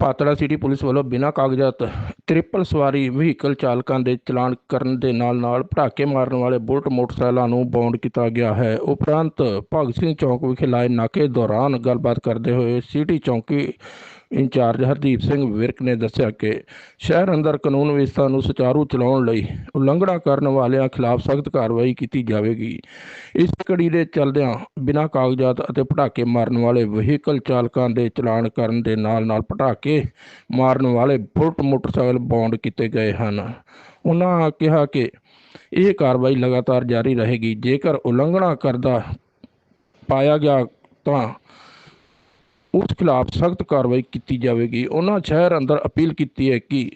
Patran city police ਵੱਲੋਂ ਬਿਨਾਂ ਕਾਗਜ਼ਾਤ triple ਸਵਾਰੀ ਵਹੀਕਲ ਚਾਲਕਾਂ ਦੇ ਚਲਾਨ ਕਰਨ ਦੇ ਨਾਲ ਨਾਲ ਪਟਾਕੇ ਮਾਰਨ ਵਾਲੇ ਬੁਲਟ ਮੋਟਰਸਾਈਕਲਾਂ ਨੂੰ ਬੌਂਡ ਕੀਤਾ ਗਿਆ ਹੈ। ਉਪਰੰਤ ਭਗਤ ਸਿੰਘ ਚੌਕ ਵਿਖੇ ਲਾਏ ਨਾਕੇ ਦੌਰਾਨ ਗੱਲਬਾਤ ਕਰਦੇ ਹੋਏ ਸਿਟੀ ਚੌਂਕੀ ਇੰਚਾਰਜ ਹਰਦੀਪ ਸਿੰਘ ਵਿਰਕ ਨੇ ਦੱਸਿਆ ਕਿ ਸ਼ਹਿਰ ਅੰਦਰ ਕਾਨੂੰਨ ਵਿਵਸਥਾ ਨੂੰ ਸੁਚਾਰੂ ਚਲਾਉਣ ਲਈ ਉਲੰਘਣਾ ਕਰਨ ਵਾਲਿਆਂ ਖਿਲਾਫ ਸਖਤ ਕਾਰਵਾਈ ਕੀਤੀ ਜਾਵੇਗੀ। ਇਸ ਕੜੀ ਦੇ ਚੱਲਦਿਆਂ ਬਿਨਾਂ ਕਾਗਜ਼ਾਤ ਅਤੇ ਪਟਾਕੇ ਮਾਰਨ ਵਾਲੇ ਵਹੀਕਲ ਚਾਲਕਾਂ ਦੇ ਚਲਾਨ ਕਰਨ ਦੇ ਨਾਲ ਨਾਲ ਪਟਾਕੇ ਮਾਰਨ ਵਾਲੇ ਬੁਲਟ ਮੋਟਰਸਾਈਕਲ ਬੌਂਡ ਕੀਤੇ ਗਏ ਹਨ। ਉਹਨਾਂ ਕਿਹਾ ਕਿ ਇਹ ਕਾਰਵਾਈ ਲਗਾਤਾਰ ਜਾਰੀ ਰਹੇਗੀ। ਜੇਕਰ ਉਲੰਘਣਾ ਕਰਦਾ ਪਾਇਆ ਗਿਆ ਤਾਂ ਉਸ ਖਿਲਾਫ ਸਖਤ ਕਾਰਵਾਈ ਕੀਤੀ ਜਾਵੇਗੀ। ਉਹਨਾਂ ਸ਼ਹਿਰ ਅੰਦਰ ਅਪੀਲ ਕੀਤੀ ਹੈ ਕਿ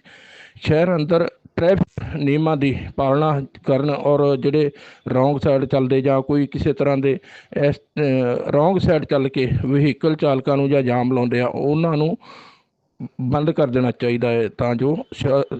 ਸ਼ਹਿਰ ਅੰਦਰ ਟ੍ਰੈਫਿਕ ਨਿਯਮਾਂ ਦੀ ਪਾਲਣਾ ਕਰਨ ਔਰ ਜਿਹੜੇ ਰੋਂਗ ਸਾਈਡ ਚੱਲਦੇ ਜਾਂ ਕੋਈ ਕਿਸੇ ਤਰ੍ਹਾਂ ਦੇ ਇਸ ਰੋਂਗ ਸਾਈਡ ਚੱਲ ਕੇ ਵਹੀਕਲ ਚਾਲਕਾਂ ਨੂੰ ਜਾਂ ਜਾਮ ਲਾਉਂਦੇ ਆ, ਉਹਨਾਂ ਨੂੰ ਬੰਦ ਕਰ ਦੇਣਾ ਚਾਹੀਦਾ ਹੈ ਤਾਂ ਜੋ ਸ਼-